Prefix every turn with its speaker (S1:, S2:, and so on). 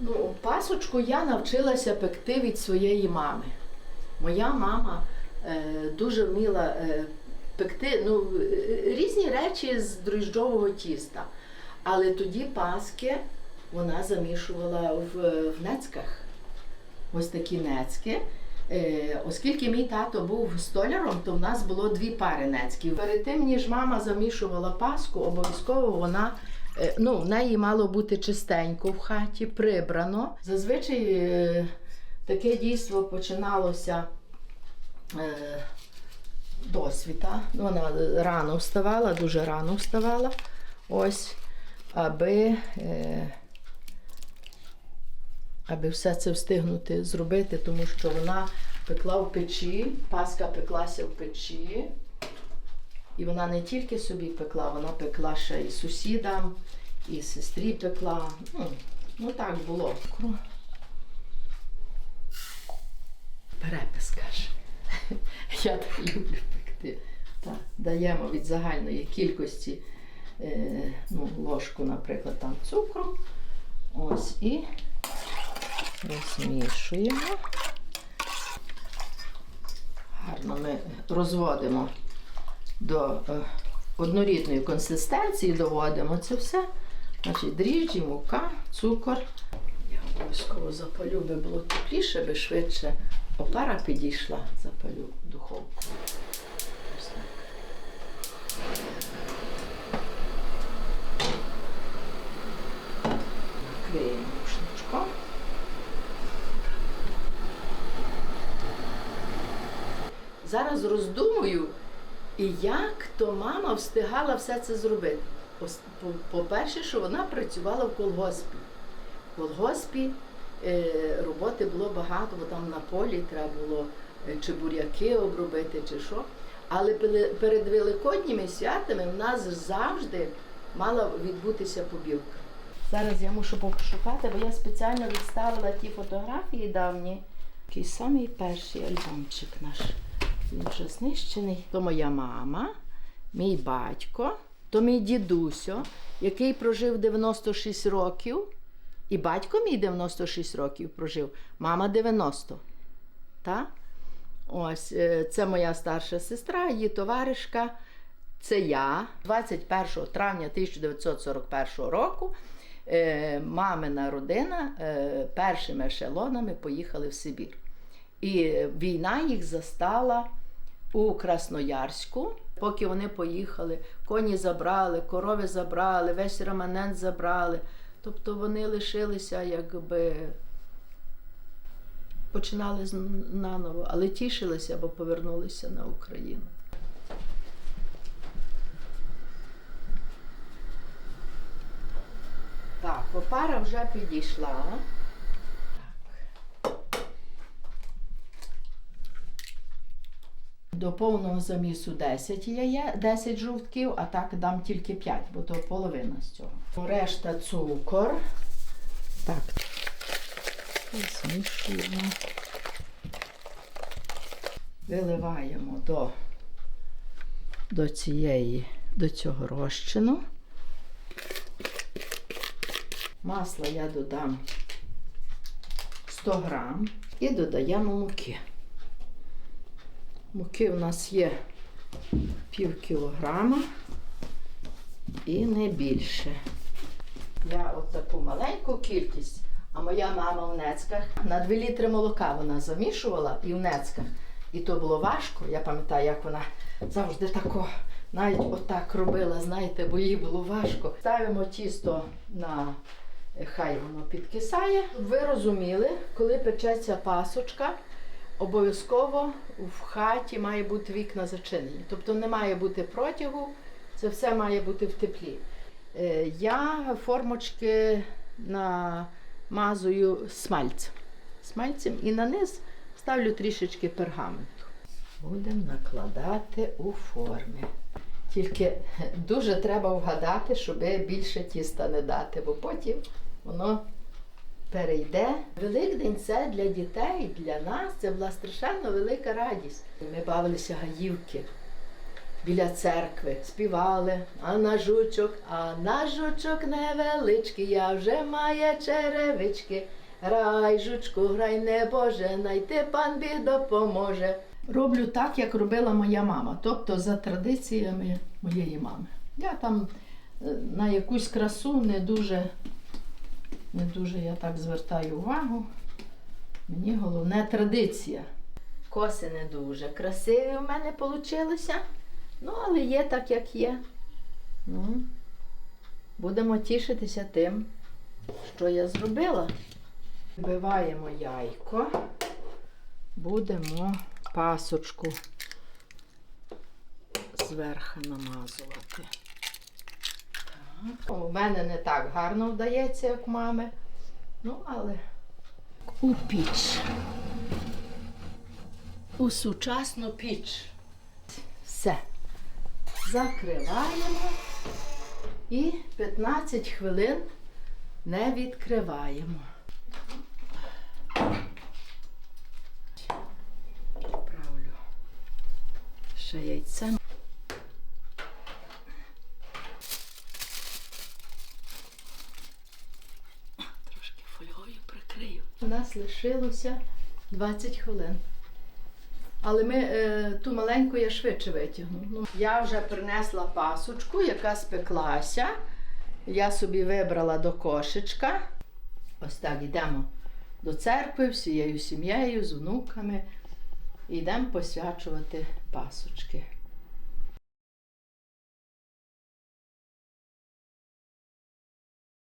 S1: Ну, пасочку я навчилася пекти від своєї мами. Моя мама е, дуже вміла е, пекти ну, е, різні речі з дріжджового тіста. Але тоді паски вона замішувала в, в нецьках. Ось такі нецьки. Е, оскільки мій тато був столяром, то в нас було дві пари нецьків. Перед тим, ніж мама замішувала паску, обов'язково вона ну, в неї мало бути чистенько в хаті, прибрано. Зазвичай е, таке дійство починалося е, досвіта. Ну, Вона рано вставала, дуже рано вставала. Ось, аби. Е, аби все це встигнути зробити, тому що вона пекла в печі, паска пеклася в печі. І вона не тільки собі пекла, вона пекла ще і сусідам, і сестрі пекла. Ну, ну так було. Перепис каже. Я так люблю пекти. Так, даємо від загальної кількості е, ну, ложку, наприклад, там цукру. Ось і розмішуємо. Гарно ми розводимо до е, однорідної консистенції, доводимо це все. Значить, дріжджі, мука, цукор. Я обов'язково запалю, би було тепліше, би швидше опара підійшла, запалю духовку. Накриємо рушничком. Зараз роздумую, і як то мама встигала все це зробити. По- По-перше, що вона працювала в колгоспі. В колгоспі е, роботи було багато, бо там на полі треба було е, чи буряки обробити, чи що. Але перед великодніми святами в нас завжди мала відбутися побілка. Зараз я мушу пошукати, бо я спеціально відставила ті фотографії давні. Такий самий перший альбомчик наш. Він вже знищений. То моя мама, мій батько, то мій дідусьо, який прожив 96 років. І батько мій 96 років прожив, мама 90. Та? Ось е, це моя старша сестра, її товаришка. Це я 21 травня 1941 року. е, Мамина родина е, першими ешелонами поїхали в Сибір. І війна їх застала у Красноярську. Поки вони поїхали, коні забрали, корови забрали, весь реманент забрали. Тобто вони лишилися, якби починали наново, але тішилися, бо повернулися на Україну. Так, опара вже підійшла. До повного замісу 10 яє, 10 жовтків, а так дам тільки 5, бо то половина з цього. Решта цукор. Так. Змішуємо. Виливаємо до, до цієї, до цього розчину. Масла я додам 100 грам і додаємо муки. Муки у нас є пів кілограма і не більше. Я от таку маленьку кількість, а моя мама в Нецьках на 2 літри молока вона замішувала і в Нецьках. І то було важко. Я пам'ятаю, як вона завжди тако, навіть отак робила, знаєте, бо їй було важко. Ставимо тісто на хай воно підкисає. Ви розуміли, коли печеться пасочка, обов'язково в хаті має бути вікна зачинені. Тобто не має бути протягу, це все має бути в теплі. Е, Я формочки намазую смальцем. смальцем і на низ ставлю трішечки пергаменту. Будемо накладати у форми. Тільки дуже треба вгадати, щоб більше тіста не дати, бо потім воно перейде. Великдень це для дітей, для нас це була страшенно велика радість. Ми бавилися гаївки. біля церкви співали, а на жучок, а на жучок невеличкий, я вже має черевички. Грай, жучку, грай, небоже, найти пан Біг допоможе. Роблю так, як робила моя мама, тобто за традиціями моєї мами. Я там е, на якусь красу не дуже, не дуже я так звертаю увагу. Мені головне традиція. Коси не дуже красиві в мене вийшло. Ну, але є так, як є. Ну, будемо тішитися тим, що я зробила. Вбиваємо яйко, будемо пасочку зверху намазувати. Так. У мене не так гарно вдається, як у мами. Ну, але у піч. У сучасну піч. Все. Закриваємо і 15 хвилин не відкриваємо. Ще яйцем. Нас лишилося 20 хвилин. Але ми е, ту маленьку я швидше витягну. Ну, я вже принесла пасочку, яка спеклася. Я собі вибрала до кошечка. Ось так йдемо до церкви всією сім'єю, з внуками. І йдемо посвячувати пасочки.